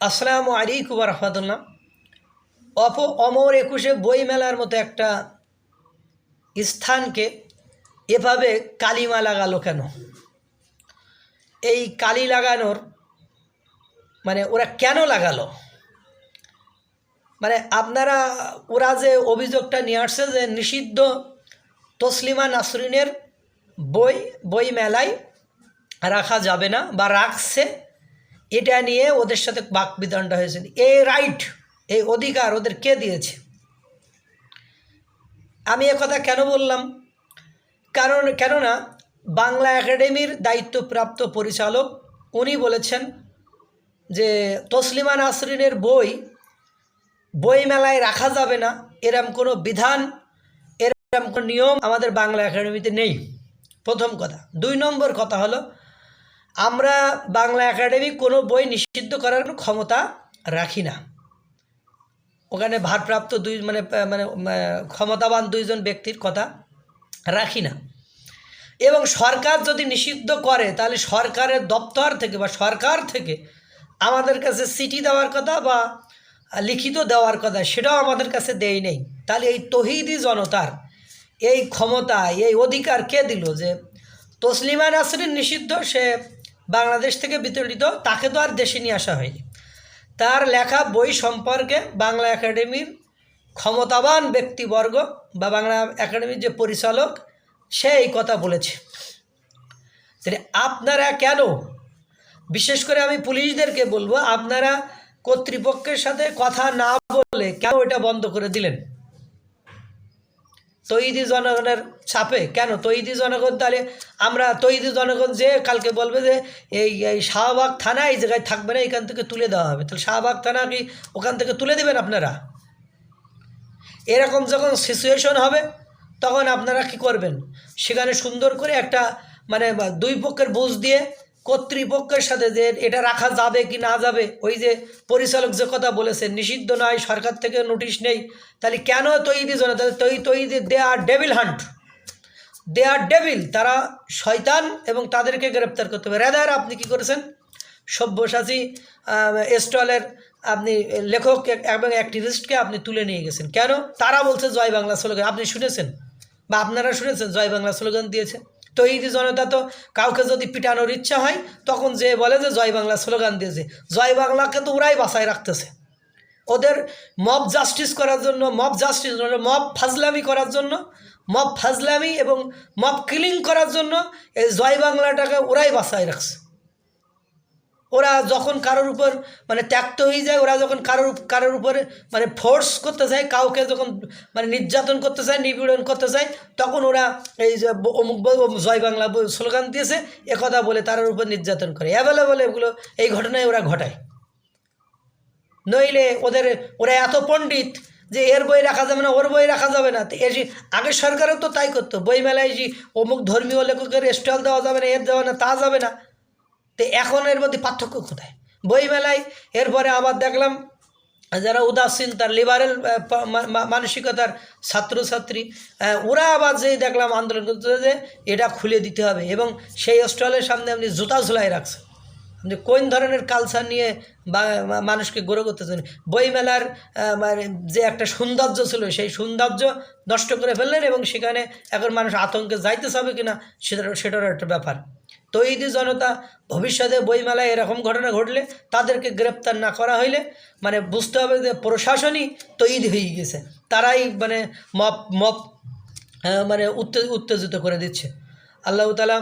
আসসালামু আলাইকুম রহমতুল্লাহ। অপ অমর একুশে বই মেলার মতো একটা স্থানকে এভাবে কালিমা লাগালো কেন? এই কালি লাগানোর মানে ওরা কেন লাগালো? মানে আপনারা, ওরা যে অভিযোগটা নিয়ে আসছে যে নিষিদ্ধ তসলিমা নাসরিনের বই বই মেলায় রাখা যাবে না বা রাখছে এটা নিয়ে ওদের সাথে বাক বিধানটা হয়েছে। এই রাইট এই অধিকার ওদের কে দিয়েছে? আমি কথা কেন বললাম? কারণ, কেননা বাংলা একাডেমির দায়িত্বপ্রাপ্ত পরিচালক উনি বলেছেন যে তসলিমা নাসরিনের বই বই মেলায় রাখা যাবে না, এরম কোনো বিধান, এরম কোনো নিয়ম আমাদের বাংলা একাডেমিতে নেই। প্রথম কথা। দুই নম্বর কথা হলো আমরা বাংলা একাডেমি কোনো বই নিষিদ্ধ করার কোনো ক্ষমতা রাখি না। ওখানে ভারপ্রাপ্ত দুই মানে মানে ক্ষমতাবান দুইজন ব্যক্তির কথা রাখি না। এবং সরকার যদি নিষিদ্ধ করে, তাহলে সরকারের দপ্তর থেকে বা সরকার থেকে আমাদের কাছে চিঠি দেওয়ার কথা বা লিখিত দেওয়ার কথা সেটাও আমাদের কাছে দেয় নেই। তাহলে এই তহিদি জনতার এই ক্ষমতা, এই অধিকার কে দিল যে তসলিমা নাসরিন নিষিদ্ধ, সে বাংলাদেশ থেকে বিতরিত, তাকে তো আর দেশে নিয়ে আসা হয়নি। তার লেখা বই সম্পর্কে বাংলা একাডেমির ক্ষমতাবান ব্যক্তিবর্গ বা বাংলা একাডেমির যে পরিচালক, সে এই কথা বলেছে। তাহলে আপনারা কেন? বিশেষ করে আমি পুলিশদেরকে বলব, আপনারা কর্তৃপক্ষের সাথে কথা না বলে কেন এটা বন্ধ করে দিলেন? তৈদি জনগণের চাপে। কেন? তৈদি জনগণ তাহলে আমরা তৈদি জনগণ যে কালকে বলবে যে এই এই শাহবাগ থানা এই জায়গায় থাকবে না, এখান থেকে তুলে দেওয়া হবে। তাহলে শাহবাগ থানা কি ওখান থেকে তুলে দেবেন আপনারা? এরকম যখন সিচুয়েশন হবে, তখন আপনারা কি করবেন? সেখানে সুন্দর করে একটা মানে দুই পক্ষের বুঝ দিয়ে কর্তৃপক্ষের সাথে যে এটা রাখা যাবে কি না যাবে, ওই যে পরিচালক যে কথা বলেছে নিষিদ্ধ নয়, সরকার থেকে নোটিশ নেই, তাহলে কেন তৈরি জন তাহলে তৈরি they are devil hunt? They are devil, তারা শয়তান এবং তাদেরকে গ্রেপ্তার করতে হবে। রেদার, আপনি কি করেছেন? সব্যসাচী স্টলের আপনি লেখক এবং অ্যাক্টিভিস্টকে আপনি তুলে নিয়ে গেছেন। কেন? তারা বলছে জয় বাংলা স্লোগান। আপনি শুনেছেন? বা আপনারা শুনেছেন, জয় বাংলা স্লোগান দিয়েছে। তৈরি জনতা তো কাউকে যদি পিটানোর ইচ্ছা হয়, তখন যে বলে যে জয় বাংলা স্লোগান দিয়েছে, জয় বাংলাকে তো ওরাই বাসায় রাখতেছে। ওদের মব জাস্টিস করার জন্য, মব জাস্টিস মব ফাজলামি করার জন্য, মব ফাজলামি এবং মব কিলিং করার জন্য এই জয় বাংলাটাকে ওরাই বাসায় রাখছে। ওরা যখন কারোর উপর মানে ত্যাক্ত হয়ে যায়, ওরা যখন কারোর কারোর উপরে মানে ফোর্স করতে চায়, কাউকে যখন মানে নির্যাতন করতে চায়, নিপীড়ন করতে চায়, তখন ওরা এই যে অমুক জয় বাংলা স্লোগান দিয়েছে একথা বলে তার উপর নির্যাতন করে। অ্যাভেলেবল এগুলো, এই ঘটনায় ওরা ঘটায়। নইলে ওদের, ওরা এত পণ্ডিত যে এর বই রাখা যাবে না, ওর বই রাখা যাবে না। এর আগের সরকারও তো তাই করতো। বই মেলায় যে অমুক ধর্মীয় লেখকের স্টল দেওয়া যাবে না, এর দেওয়া না, তা যাবে না। তো এখন এর মধ্যে পার্থক্য কোথায়? বইমেলায় এরপরে আবার দেখলাম যারা উদাসীন, তার লিবারেল মানসিকতার ছাত্রছাত্রী ওরা আবার যেই দেখলাম আন্দোলন করতে যে এটা খুলে দিতে হবে এবং সেই স্টলের সামনে আপনি জুতা ঝুলাই রাখছেন। আপনি কোন ধরনের কালচার নিয়ে মানুষকে গড়ে করতেছেন বইমেলার মানে যে একটা সৌন্দর্য ছিল, সেই সৌন্দর্য নষ্ট করে ফেললেন এবং সেখানে এখন মানুষ আতঙ্কে যাইতে চাবে কিনা সেটা সেটারও একটা ব্যাপার। তৈরি জনতা ভবিষ্যতে বইমেলায় এরকম ঘটনা ঘটলে তাদেরকে গ্রেপ্তার না করা হইলে মানে বুঝতে হবে যে প্রশাসনই তৈরি হয়ে গেছে। তারাই মানে মপ মপ মানে উত্তেজিত করে দিচ্ছে। আল্লাহ তালা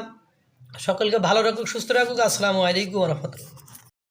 সকলকে ভালো রাখুক, সুস্থ রাখুক। আসসালামু আলাইকুম রহমতুল্লাহ।